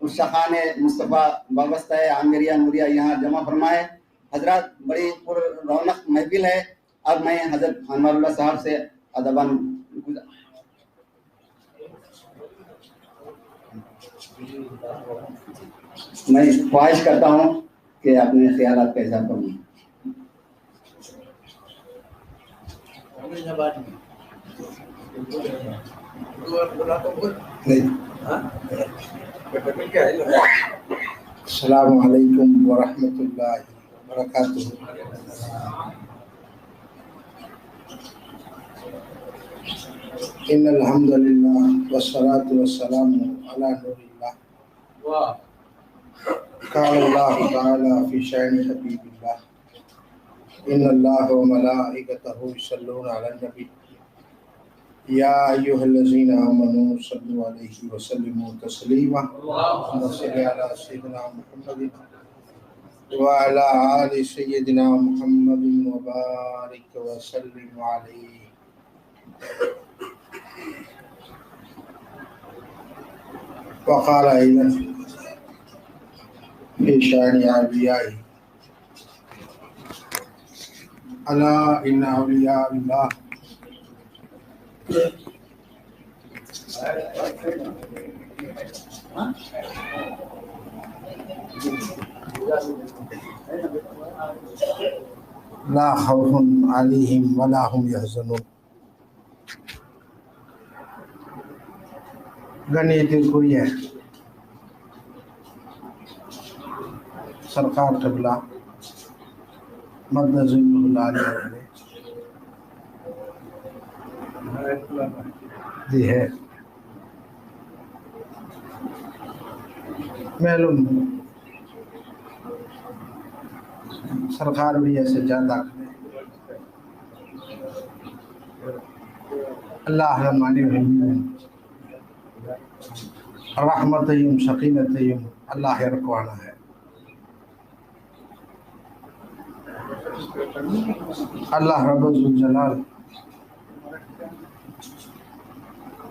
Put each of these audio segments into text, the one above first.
اس شخان مصطفیٰ وابستہ عامریہ نوریہ یہاں جمع فرمائے۔ حضرات بڑی پر رونق محفل ہے۔ اب میں حضرت انور اللہ صاحب سے ادبان میں خواہش کرتا ہوں کہ اپنے خیالات کا اظہار کروں Thank you. السلام عليكم ورحمة الله وبركاته. إن الحمد لله والصلاة والسلام على نور الله. قال الله تعالى في شأن حبيب الله إن الله وملائكته يصلون على النبي. يا أيها الذين آمنوا صلوا عليه وسلموا تسليما. اللهم صل على سيدنا محمد وعلى آل سيدنا محمد وبارك وسلم عليه. وقال أيضا في شأن أوليائه ألا إن أولياء الله لا خوف عليهم ولا هم يحزنون. گنیترکریہ سرکار قبلہ مرد ضلع جی ہے۔ معلوم سرکار بھی ایسے زیادہ۔ اللہ رحمانی رحمت یم شکینت یم اللہ رکوانا ہے۔ اللہ رب الجلال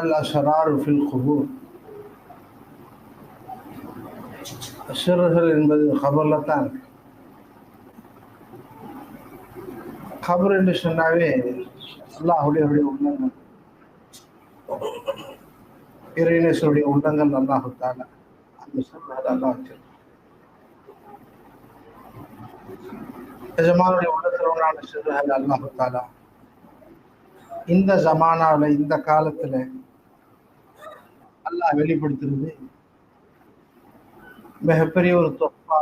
அல் ஃபில் குபூர். அஷர்கள் என்பது கபரில் தான் கபர் என்று சொன்னாவே அல்லாஹுடைய உள்ளங்கள். இறைநேசருடைய உள்ளங்கள் அல்லாஹுத்தால அந்த சொன்னது அல்லாஹ் எஜமானுடைய உள்ளத்தில் ஒன்றான சிறுகள் அல்லாஹுத்தாலா இந்த ஜமானாவில் இந்த காலத்தில் அல்லாஹ் வெளிப்படுத்துறது மிகப்பெரிய ஒரு தொப்பா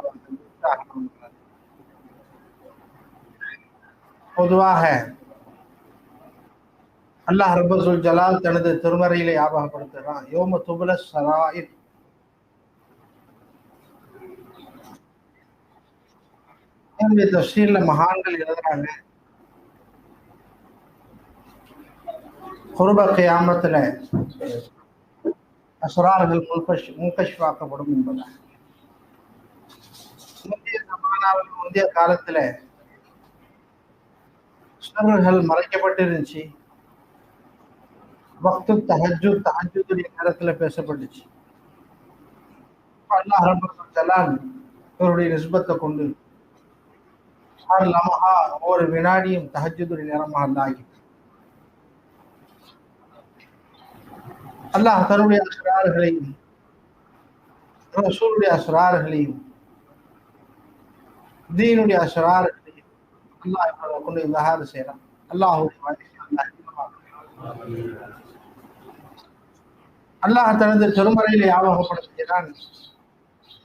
பொதுவாக அல்லாஹ் ரபசுல் ஜலால் தனது திருமறையிலே ஞாபகப்படுத்துகிறான் யோம துபுல சராயிர் என்னுடைய தஃசீர்ல மகான்கள் எழுதுறாங்க குருப கியாமத்தில் அசுரார்கள் முன்கஷ் முன்கஷ்வாக்கப்படும் என்பதாக முந்தைய ஜமானாவில் முந்தைய காலத்துல சுரர்கள் மறைக்கப்பட்டிருந்துச்சு. வக்து தஹஜு தஹஜுடைய நேரத்துல பேசப்பட்டுச்சு. அல்லாஹ் ரப்பல் ஜலால் இவருடைய நிஸ்பத்தை கொண்டு ஹர் லமஹா ஒவ்வொரு வினாடியும் தஹஜுடைய நேரமாக இருந்தாகிட்டு அல்லாஹ் தன்னுடைய அசுரார்களையும் ரசூலுடைய அசுரார்களையும் தீனுடைய அசுரார்களையும் அல்லாஹ் இவர்களை கொண்டு இவ்வாறு செய்யறான். அல்லாஹுடைய அல்லாஹ் அல்லாஹ் தனது திருமறையில் ஞாபகப்படுத்துகிறான்.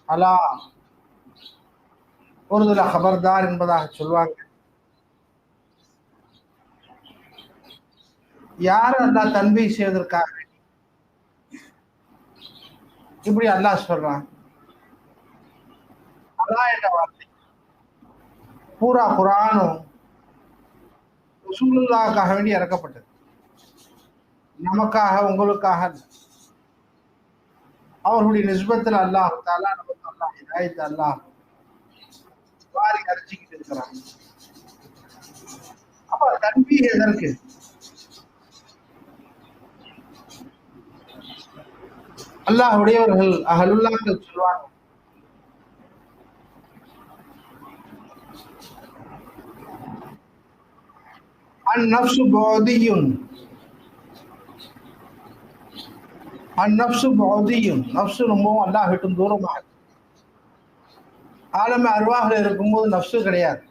அலா ஒருதுல ஹபர்தார் என்பதாக சொல்வாங்க யார் அல்லா தன்மை செய்வதற்காக இப்படி அல்லாஹ் சொல்றான். அல்லாஹ் என்ற வார்த்தை? பூரா குரானும் ரசூலுல்லாக்காக வேண்டி இறக்கப்பட்டது. நமக்காக உங்களுக்காக அவர்களுடைய நிஸ்பத்தில் அல்லாஹ் தாலா நமக்கு அல்லாஹ் ஹிதாயத் அல்லாஹ் வாரி அரைச்சிக்கிட்டு இருக்கிறாங்க அப்ப தன்பி எதற்கு? அல்லாஹ் உடையவர்கள் அகலுல்லாக்கள் சொல்வாங்க. அந்நப்சு போதியுன். அந்நப்சு போதியும் நப்சு ரொம்பவும் அல்லாஹ் விட்டும் தூரமாக. ஆலம அருவாகில் இருக்கும்போது நப்சு கிடையாது.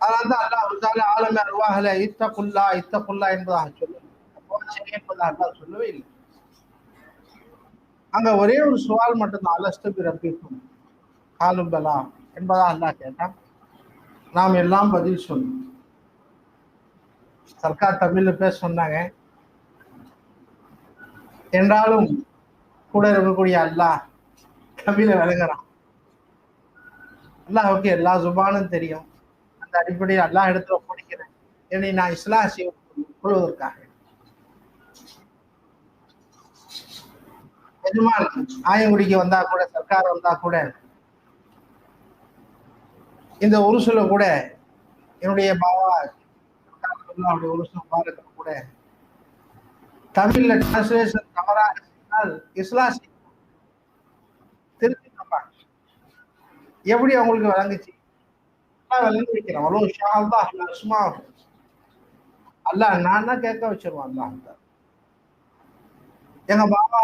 அதனால தான் அல்லாஹ் இருந்தாலும் ஆலம அருவாகில இத்தகுல்லா இத்தகுல்லா என்பதாக சொல்லுங்க என்பதாக அல்லாஹ் சொல்லவே இல்லை. அங்க ஒரே ஒரு சுவால் மட்டும்தான் அலஸ்து பிறப்பிக்கும் காலும் பலா என்பதா அல்லாஹ் கேட்டான். நாம் எல்லாம் பதில் சொன்னோம் சர்க்கார் தமிழ்ல பேச சொன்னாங்க. என்றாலும் கூட இருக்கக்கூடிய அல்லாஹ் தமிழ விளங்குறான் அல்லாஹுக்கு எல்லா சுபானும் தெரியும். அந்த அடிப்படையில் அல்லாஹ் இடத்துல ஒப்படைக்கிறேன். என்னை நான் இஸ்லாசிய கொள்வதற்காக எஜமான் ஆயங்குடிக்கு வந்தா கூட சர்க்கார் வந்தா கூட. இந்த உருசுல கூட என்னுடைய பாவா அவருடைய உருசுல பாருக்க கூட. தமிழ்ல டிரான்ஸ்லேஷன் தவறாக இருந்தால் இஸ்லாசி. திருத்தி எப்படி அவங்களுக்கு வழங்குச்சு அல்லாஹ் விளங்கி வைக்கிறேன் அவ்வளோ ஷா அல்லாஹ் சும்மா அல்லாஹ் நான் தான் கேட்க வச்சிருவான் அல்லாஹ் எங்க பாபா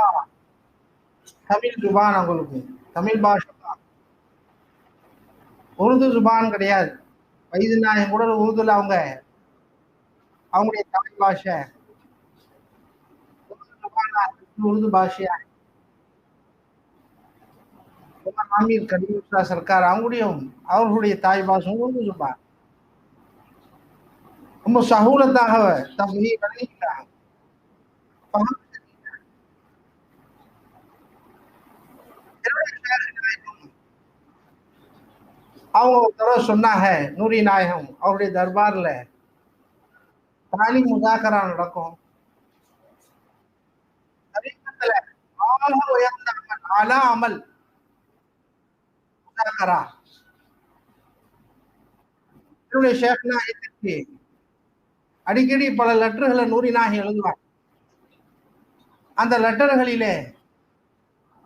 தமிழ் ஜுபான் அவங்களுக்கு. தமிழ் பாஷா தான். உருது ஜுபான் கிடையாது. வயது நாயகம் கூட உருதுல அவங்க. அவங்களுடைய தமிழ் பாஷை. உருது பாஷையா? அமீர் கரீமுல்லா சர்க்கார் அவங்களுடையும் அவர்களுடைய தாய் பாஷை உருது ஜுபான். ரொம்ப சகூலத்தாக தம்பி விளங்கிக்கிறாங்க அவங்க ஒரு தடவை சொன்னாங்க நூரி நாயகம் அவருடைய தர்பார்ல தாலி முதாக்கரா நடக்கும். ஆக உயர்ந்த அமல், அலா அமல் முதாக்கரா என்னுடைய ஷேக் நாயகத்துக்கு அடிக்கடி பல லெட்டர்களை நூரி எழுதுவார். அந்த லெட்டர்களிலே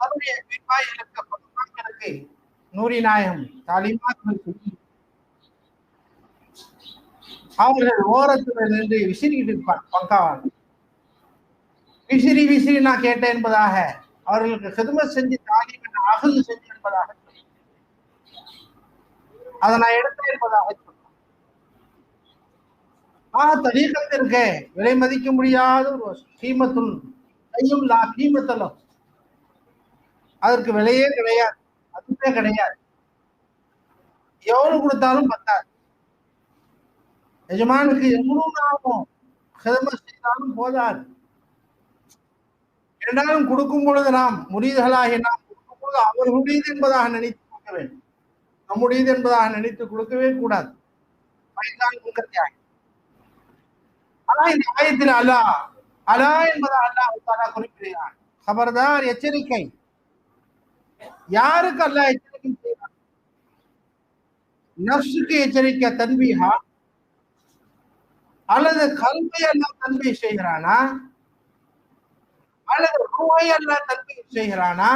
அவருடைய விவாயிகளுக்கு மக்களுக்கு நாயகம் அவர்கள் ஓரத்தில் நின்று விசிறிக்கிட்டு இருப்பார் பங்காவான் விசிறி விசிறி நான் கேட்டேன் என்பதாக அவர்களுக்கு ஹிதமத் செஞ்சு தாலிம் என்ற அகல் செஞ்சு என்பதாக அதை நான் எடுத்தேன் என்பதாக சொன்னார். ஆ தரீக்கத்திற்கு விலை மதிக்க முடியாத ஒரு கீமத்துள் கையும் லா கீமத்தலும் அதற்கு விலையே கிடையாது. அதுவே கிடையாது. எவ்வளவு கொடுத்தாலும் பத்தாது. எஜமானுக்கு எவ்வளவு நாளும் ஹிதமத் செய்தாலும் போதாது. இரண்டாலும் கொடுக்கும் பொழுது நாம் முறியீடுகளாகி நாம் கொடுக்கும் பொழுது அவர்களுடையது என்பதாக நினைத்து கொடுக்க வேண்டும். நம்முடையது என்பதாக நினைத்து கொடுக்கவே கூடாது. அதுதான் உங்கள் ஆனா இந்த ஆயத்தில் அல்லாஹ் அலா என்பதாக அல்லாஹ் குறிப்பிடுகிறான். அவர்தான் எச்சரிக்கை. யாருக்கு அல்ல எச்சரிக்கை செய்வான் எச்சரிக்கை தன்வீஹா அல்லது கல்வியை எல்லாம் தன்மை செய்கிறானா? அல்லது ரூஹை எல்லாம் தன்மை செய்கிறானா?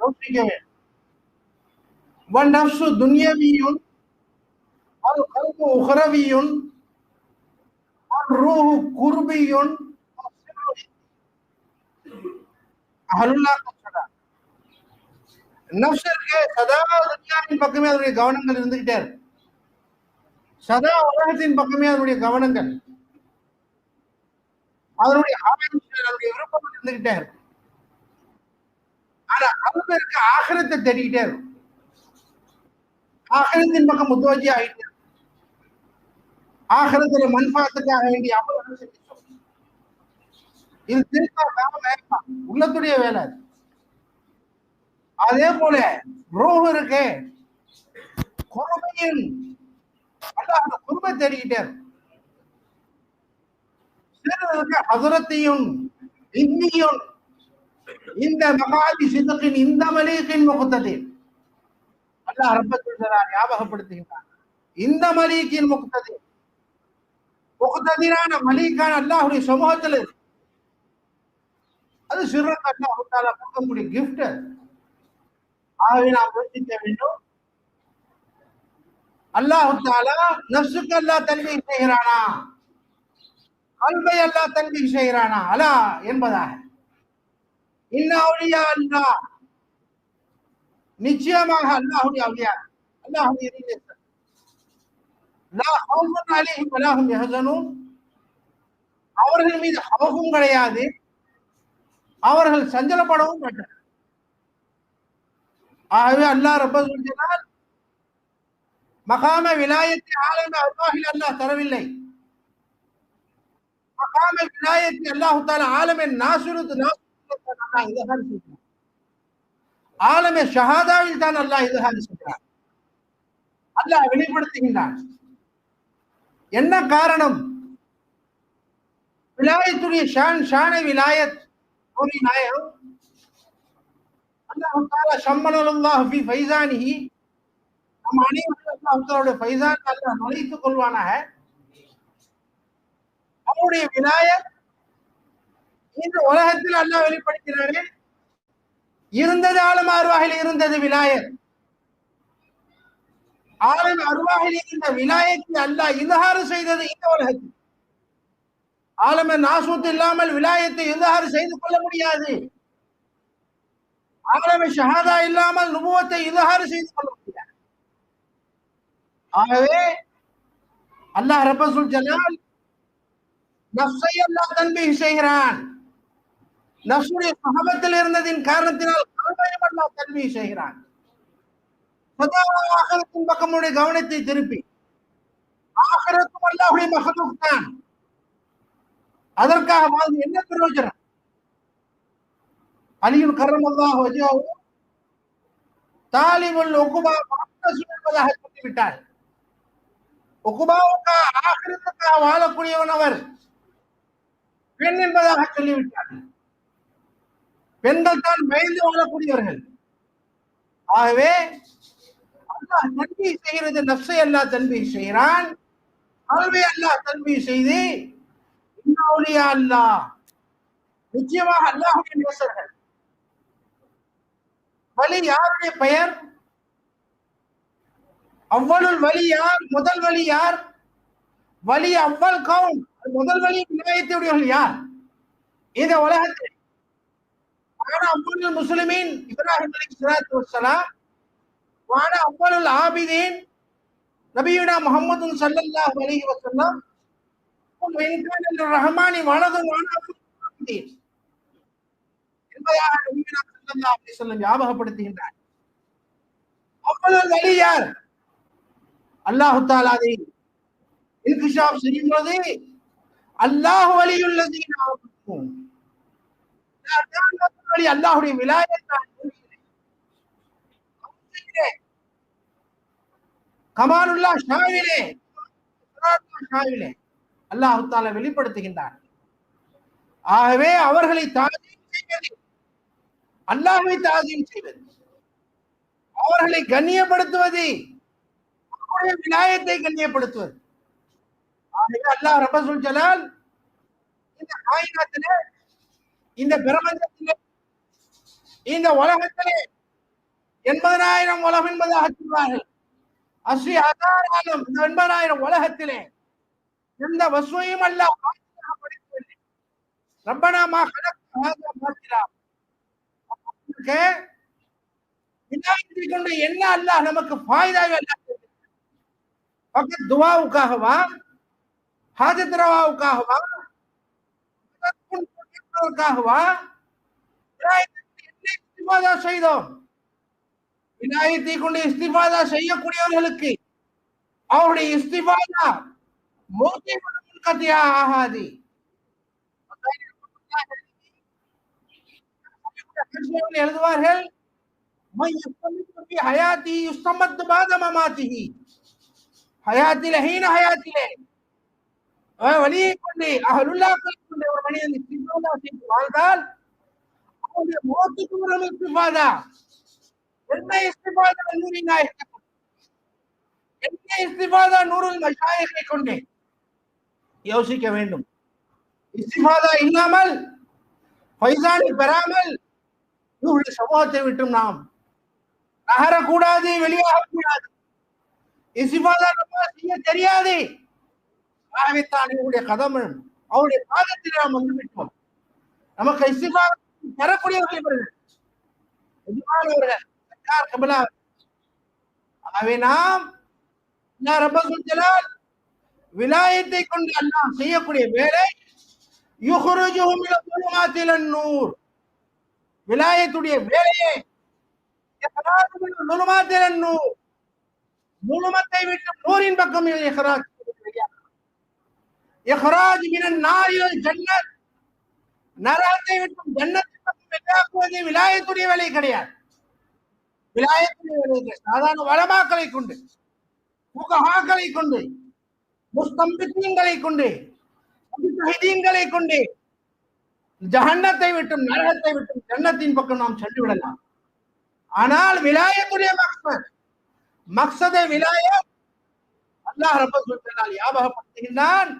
யோசிக்க வேண்டும் வன் நஃப்ஸு துன்யவியும் அல் கல்பு உஹரவியும் ரூ ரூஹு குர்பியுன் சதா சதா துன்யாவின் பக்கமே அதனுடைய கவனங்கள் இருந்துகிட்டே இருக்கு சதா உலகத்தின் பக்கமே அதனுடைய கவனங்கள். அதனுடைய ஆராய்ச்சிகள் அதனுடைய விருப்பங்கள் இருந்துகிட்டே இருக்கும் ஆனா அவங்க இருக்க ஆகரத்தை தேடிக்கிட்டே இருக்கும் ஆகரத்தின் பக்கம் முத்துவாஜி ஆகிட்டு இருக்கும். ஆகரத்துல மண்பாத்துக்காக வேண்டிய அமல்கள் செஞ்சு இது திருத்தா உள்ளத்துடைய வேலை அதே. போல ரோஹ் இருக்கு. குறுமையின் அல்லாஹ் அந்த குறுமை தேடிக்கிட்டே சிறுவருக்கு ஹசரத்தையும் இந்த மகாதி சிதக்கின் இந்த மலிகின் முகத்ததில். அல்லாஹ் ரப்பத்துள்ளார் ஞாபகப்படுத்துகின்றார் இந்த மலிகின் முகத்ததில். முகத்ததிரான மலிகான அல்லாஹுடைய சமூகத்தில் இருக்கு. அது சிறுவருக்கு அல்லாஹு கொடுக்கக்கூடிய கிஃப்ட் ஆகவே நாம் யோசிக்க வேண்டும். அல்லாஹு தாலா நப்சுக்கு அல்லா தன்மை செய்கிறானா? கல்வை அல்லா தன்மை செய்கிறானா? அலா என்பதாக. இன்ன அவுலியா அல்லாஹ் நிச்சயமாக அல்லாஹுடைய அவுலியா அல்லாஹுடைய நேசர். அவர்கள் மீது அவகும் கிடையாது. அவர்கள் சஞ்சலப்படவும் மாட்டார் ஆகவே அல்லாஹ் ரப்பல் சொல்கிறார் மகாம விலாயத்தை ஆலம அல்லாஹில் அல்லாஹ் தரவில்லை. மகாம விலாயத்தை அல்லாஹு தாலா ஆலமே நாசுருத்து செய்கிறார் ஆலமே ஷஹாதாவில் தான் அல்லாஹ் இதுகாரி செய்கிறார் அல்லாஹ் வெளிப்படுத்துகின்றான். என்ன காரணம்? விலாயத்துடைய ஷான் ஷான விலாயத் ஒரு அல்லாஹ் தாலா ஷம்மனல்லாஹ் ஃபி ஃபைசானிஹி அனைவரும் அல்லாஹ் தாலாவுடைய ஃபைசான் அல்லாஹ் நுழைத்துக் கொள்வானாக. அவருடைய விலாயத் இந்த உலகத்தில் அல்லாஹ் வெளிப்படுத்தினாரே. இருந்தது ஆளும் அருவாகில் இருந்தது விநாயகர். ஆளும் அருவாகில் இருந்த விநாயகத்தை அல்லாஹ் இல்ஹாறு செய்தது இந்த உலகத்தில். ஆலம நாசூத் இல்லாமல் விலாயத்தை இல்ஹாறு செய்து கொள்ள முடியாது. ஆலம ஷஹாதா இல்லாமல் நுபுவத்தை இல்ஹாறு செய்து கொள்ள முடியாது. ஆகவே அல்லாஹ் ரபசுல் ஜலால் நஃப்ஸை அல்லாஹ் தன்பீஹ் செய்கிறான். நஃப்ஸுடைய சகபத்தில் இருந்ததின் காரணத்தினால் கல்வையும் அல்லாஹ் தன்பீஹ் செய்கிறான். சதா பக்கமுடைய கவனத்தை திருப்பி. ஆகரத்தும் அல்லாஹுடைய மகனும் தான். அதற்காக வாழ்ந்து என்ன பிரயோஜனம்? அலியுல் கரமல்லாஹ் வஜாவும் தாலிமுல் ஒகுபா என்பதாக சொல்லிவிட்டார். ஒகுபாவுக்காக ஆகிரத்துக்காக வாழக்கூடியவன் அவர். பெண் என்பதாக சொல்லிவிட்டார். பெண்கள் தான் பயந்து வாழக்கூடியவர்கள். ஆகவே அல்லாஹ் தன்பி செய்கிறது நப்சை அல்லாஹ் தன்பி செய்கிறான். ஆகவே அல்லாஹ் தன்பி செய்து இன்னவுலியா அல்லாஹ் நிச்சயமாக அல்லாஹுடைய நேசர்கள். வலி யாருடைய பெயர்? அவ்வளுள் வலி யார்? முதல் வலி யார்? வலி அவ்வள் கவுன். முதல் வலி விநாயகத்துடையவர்கள் யார்? இந்த உலகத்தில் வான அவ்வளுள் முஸ்லிமீன் இப்ராஹிம் அலி சலாத்து வசலாம் வான அவ்வளுள் ஆபிதீன் நபியுனா முகமது சல்லல்லாஹு அலைஹி வசல்லாம் ரஹமானி வலது ஞாபகப்படுத்துகின்றார். அவ்வளவு வழி யார்? அல்லாஹு இன்கிஷாப் செய்யும் பொழுது அல்லாஹ் வழியுள்ளது அல்லாஹுடைய விலாயத்தை கமாலுல்லா ஷாவிலே. ஷாவிலே. அல்லாஹுத்தால வெளிப்படுத்துகின்றான். வெளிப்படுத்துகின்றார் ஆகவே அவர்களை தாஜீம் செய்வது தாஜீம் செய்வது அவர்களை கண்ணியப்படுத்துவது அவருடைய விநாயகத்தை கண்ணியப்படுத்துவது. ஆகவே அல்லாஹ் ரபசுல் ஜலால் இந்த காயினத்தில இந்த பிரபஞ்சத்தில இந்த உலகத்திலே எண்பதனாயிரம் உலகம் என்பதாக சொல்வார்கள். அஸ்ரீ ஹசாராலும் இந்த எண்பதாயிரம் உலகத்திலே எந்த வசுவையும் அல்லாஹ் பாத்திரமாக படைக்கவில்லை ரப்பனா மா கலக் கொண்டு என்ன அல்லாஹ் நமக்கு ஃபாய்தாவை அல்லாஹ் பக்கத்து துவாவுக்காகவா? ஹாஜத் ரவாவுக்காகவா கேட்பதற்காகவா விநாயகத்தை என்ன இஸ்திஃபாதா செய்தோம்? விநாயகத்தை கொண்டு இஸ்திஃபாதா செய்யக்கூடியவர்களுக்கு அவருடைய இஸ்திஃபாதா மோகி கதையா ஆகாது எழுதுவார்கள் ஹயாத்தி யுஸ்தமத்து பாதமமாத்திகி ஹயாத்தில ஹீன ஹயாத்திலே வழியை கொண்டு அகருல்லாக்கள் கொண்டு ஒரு மனிதன் வாழ்ந்தால் அவருடைய மோத்துக்கு ஒரு இஸ்திபாதா என்ன இஸ்திபாதா நூறின் நாயகம் என்ன இஸ்திபாதா நூறு மஷாயத்தை கொண்டேன் யோசிக்க வேண்டும். இஸ்திஃபாதா இல்லாமல் பைசானை பெறாமல் இவருடைய சமூகத்தை விட்டும் நாம். நகரக்கூடாது வெளியாகக்கூடாது. இஸ்திஃபாதா நம்ம செய்ய தெரியாது. ஆகவேத்தான் இவருடைய கதமம் அவருடைய பாதத்தில் நாம் வந்து விட்டோம் நமக்கு இஸ்திஃபாதா பெறக்கூடியவர்கள் இவர்கள். எஜமானவர்கள் சர்க்கார் கபலா? ஆகவே நாம் ரப்பசுல் ஜலால் விலாயத்தை கொண்டு அல்லாஹ் செய்யக்கூடிய வேலை நூர். விலாயத்துடைய வேலையே நூர். முழுமத்தை விட்டு நூரின் பக்கம் இஹ்ராஜ் இஹ்ராஜ் மினன் நாரில் ஜன்னத். நரகத்தை விட்டு ஜன்னத்தின் பக்கம் வெளியாக்குவது விலாயத்துடைய வேலை கிடையாது. விலாயத்துடைய வேலை சாதாரண வளமாக்களை கொண்டு புகஹாக்களை கொண்டு முஸ்தம்பித்தீங்களை கொண்டு சகிதீங்களை கொண்டு ஜஹன்னத்தை விட்டும் நரகத்தை விட்டும் ஜன்னத்தின் பக்கம் நாம் சென்று விடலாம் ஆனால் விலாயத்துடைய மக்சத் மக்சதை விலாய அல்லாஹ் ரப்பல் சொல்கிறார் ஞாபகப்படுத்துகின்றான்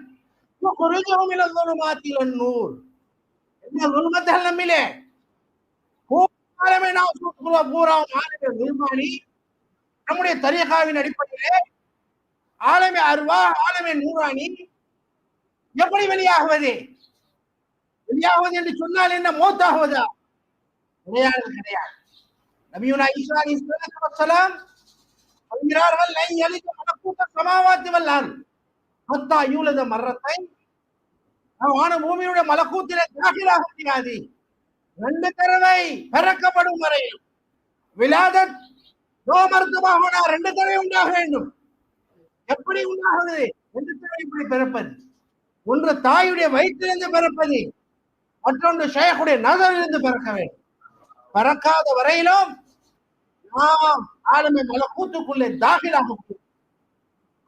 நூல் என்ன துணுமத்தல் நம்முடைய தரியகாவின் அடிப்படையிலே ஆலமே அருவா ஆலமி நூறாணி. எப்படி வெளியாகுவது? வெளியாகுவது என்று சொன்னால் என்ன? மோத்தாகுவதா? கிடையாது கிடையாது. நபியுனா ஈசா அலைஹிஸ்ஸலாத்து வஸ்ஸலாம் சொல்கிறார்கள் லை யலித மலக்கூத்த சமாவாத்தி வல்லான். ஹத்தா யூலத மர்ரத்தை. வான பூமியுடைய மலக்கூத்திலே தாகிலாக முடியாது. ரெண்டு தடவை பிறக்கப்படும் வரை விலாதத் தோ நோமர்த்தமாக ரெண்டு தடவை உண்டாக வேண்டும். எப்படி உண்டாகுது? என்று தடவை இப்படி பிறப்பது? ஒன்று தாயுடைய வயிற்றிலிருந்து பிறப்பது மற்றொன்று ஷேகுடைய நகரிலிருந்து பிறக்க வேண்டும். பிறக்காத வரையிலும் நாம் ஆளுமை மலக்கூத்துக்குள்ளே தாகிலாக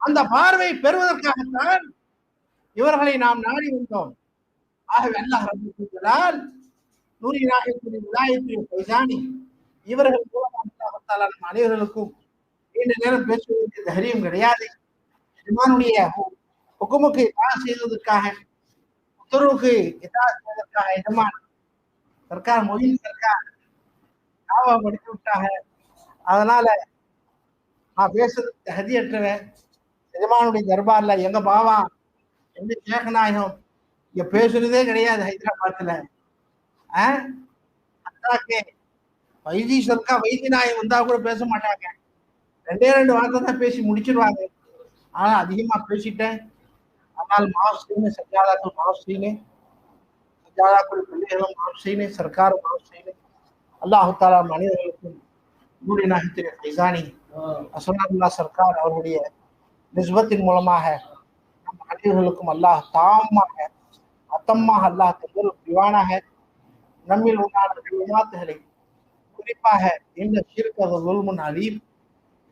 அந்த பார்வை பெறுவதற்காகத்தான் இவர்களை நாம் நாடி வந்தோம். ஆகவே அல்லாஹ் ரபுல்லால் நூறி நாயகத்துடைய பைசானி இவர்கள் மூலமாக அனைவர்களுக்கும் நீண்ட நேரம் பேசுவதற்கு தைரியம் கிடையாது. இமானுடைய ஹுக்குமுக்கு இதாக செய்வதற்காக உத்தரவுக்கு இதாக செய்வதற்காக எஜமான் சர்க்கார் மொழியில் சர்க்கார் தாவா படித்து விட்டாங்க அதனால நான் பேசுறதுக்கு தகுதியற்றவன் எஜமானுடைய தர்பார்ல எங்க பாவா எங்க சேகநாயகம் இங்க பேசுறதே கிடையாது ஹைதராபாத்ல அந்தாக்கே வைத்தி சர்க்கா வைத்தி நாயகம் வந்தா கூட பேச மாட்டாங்க ரெண்டே ரெண்டு வார்த்தை தான் பேசி முடிச்சிருவாங்க ஆனா அதிகமா பேசிட்டேன் ஆனால் மாவஸ்ரீனு சஜாதாக்கு மாவஸ்ரீனு சஜாதாக்குடைய பிள்ளைகளும் மாவஸ்ரீனு சர்க்காரும் மாவஸ்ரீனு அல்லாஹு தாலா மனிதர்களுக்கும் நூரி நாயகத்தின் ஃபைசானி அசனாதுல்லா சர்க்கார் அவருடைய நிஸ்பத்தின் மூலமாக நம் அனைவர்களுக்கும் அல்லாஹ் தாமாக அத்தமாக அல்லாஹ் தந்தல் திவானாக நம்மில் உண்டான விமாத்துகளை குறிப்பாக இந்த ஷிருக்கு அது உல்முன் அலீம்